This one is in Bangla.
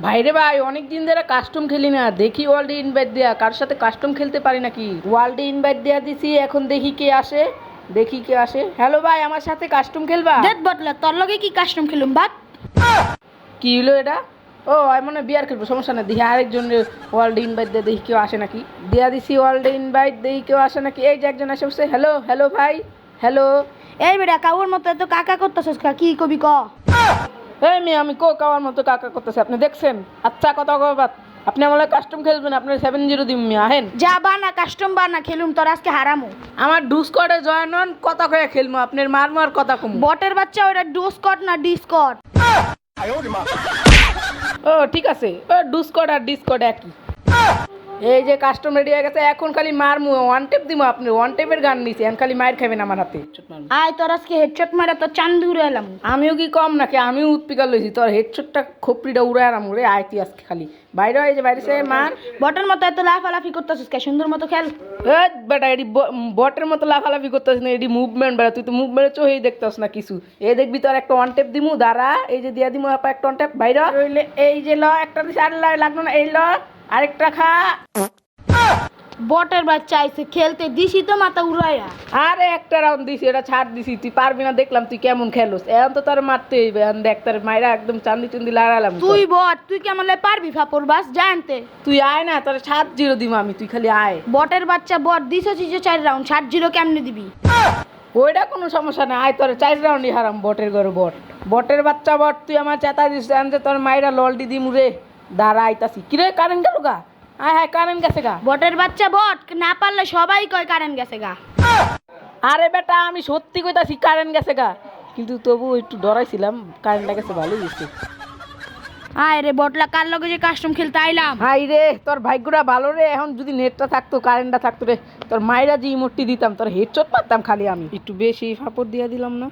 ভাইরে ভাই অনেক দিন ধরে কাস্টম খেলি না। দেখি ওয়ার্ল্ডে ইনভাইট দেয়া। কার সাথে কাস্টম খেলতে পারি নাকি? ওয়ার্ল্ডে ইনভাইট দেয়া দিছি এখন দেখি কে আসে। দেখি কে আসে। হ্যালো ভাই আমার সাথে কাস্টম খেলবা? দেখ বটলা তোর লগে কি কাস্টম খেলুম বাট কি হলো এটা? ও আমি মনে হয় বিয়ার খেলব সমস্যা না দেখি আরেকজন ওয়ার্ল্ড ইনভাইট দিয়ে দেখি কেউ আসে নাকি। দেয়া দিছি ওয়ার্ল্ড ইনভাইট দেখি কেউ আসে নাকি। এই যে একজন আসে বসে হ্যালো হ্যালো ভাই হ্যালো এই বেটা কাউর মতো এত কাকা করতেছিস কা? কি কবি ক? এই মেয়ে আমি কো কাওয়ার মতো কাকা করতেছে। আপনি দেখছেন? আচ্ছা কথা কবার আপনি আমার কাস্টম খেলবেন আপনার সেভেন জিরো দিন মেয়ে। আহেন। যা বানা কাস্টম বানা খেলুম তোর আজকে হারামু। আমার ডুস কোডে জয়েন হন কথা কয়ে খেলব আপনার মার মার কথা কম। বটের বাচ্চা ওটা ডোজ কট না ডিসকট ও ঠিক আছে। ও ডুস কোড আর ডিস কোড একই। এই যে কাস্টম রেডি হয়ে গেছে এখন খালি মারমু ওয়ান টেপ দিমু আপনি ওয়ান টেপের গান নিছি এখন খালি মার খাবেন আমার হাতে। আয় তোর আজকে হেডশট মারা তো চান্দ উড়ে এলাম। আমিও কি কম নাকি? আমিও উৎপিকার লইছি তোর হেডশটটা খোপড়িটা উড়ায় আরাম উড়ে আয় তুই আজকে খালি। বাইরে এই যে বাইরে সে মার। বটের মতো এত লাফালাফি করতেছিস কে? সুন্দর মতো খেল। বেটা এডি বটের মতো লাফালাফি করতেছ না এডি মুভমেন্ট বেড়া তুই তো মুভমেন্ট চোহেই দেখতেছ না কিছু। এ দেখবি তোর একটা ওয়ান টেপ দিমু দাঁড়া এই যে দিয়া দিমু আপা একটা ওয়ান টেপ বাইরে রইলে এই যে ল একটা দিছে আর লাগল না এই ল। আরেকটা খা বটের বাচ্চা আইছে খেলতে দিছি তো মাথা উড়াইয়া। আরে একটা রাউন্ড দিছি এটা ছাড় দিছি তুই পারবি না দেখলাম তুই কেমন খেলোস। এখন তো তোর মারতে হইবে এখন দেখ তোর মায়েরা একদম চান্দি চুন্দি লাগালাম তুই বট তুই কেমন লাই পারবি ফাপড় বাস জানতে তুই আয় না তোর সাত জিরো দিম আমি তুই খালি আয়। বটের বাচ্চা বট দিছিস যে চার রাউন্ড সাত জিরো কেমনে দিবি? ওইটা কোনো সমস্যা না আয় তোর চার রাউন্ডই হারাম বটের ঘরে বট। বটের বাচ্চা বট তুই আমার চেতা দিস তোর মায়েরা ললটি দিমু রে। দাঁড়া আইতাছি কিরে কারেন্ট গেল গা? আয় হ্যাঁ কারেন্ট গেছে গা। বটের বাচ্চা বট না পারলে সবাই কয় কারেন্ট গেছে গা। আরে বেটা আমি সত্যি কইতাছি কারেন্ট গেছে গা। কিন্তু তবু একটু ডরাইছিলাম কারেন্টটা গেছে ভালোই গেছে। আয় রে বটলা কার লগে যে কাস্টম খেলতে আইলাম? হাই রে তোর ভাগ্যটা ভালো রে। এখন যদি নেটটা থাকতো কারেন্টটা থাকতো রে তোর মায়েরা যে ইমোটটি দিতাম তোর হেডশট মারতাম খালি আমি। একটু বেশি ফাপড় দিয়ে দিলাম না?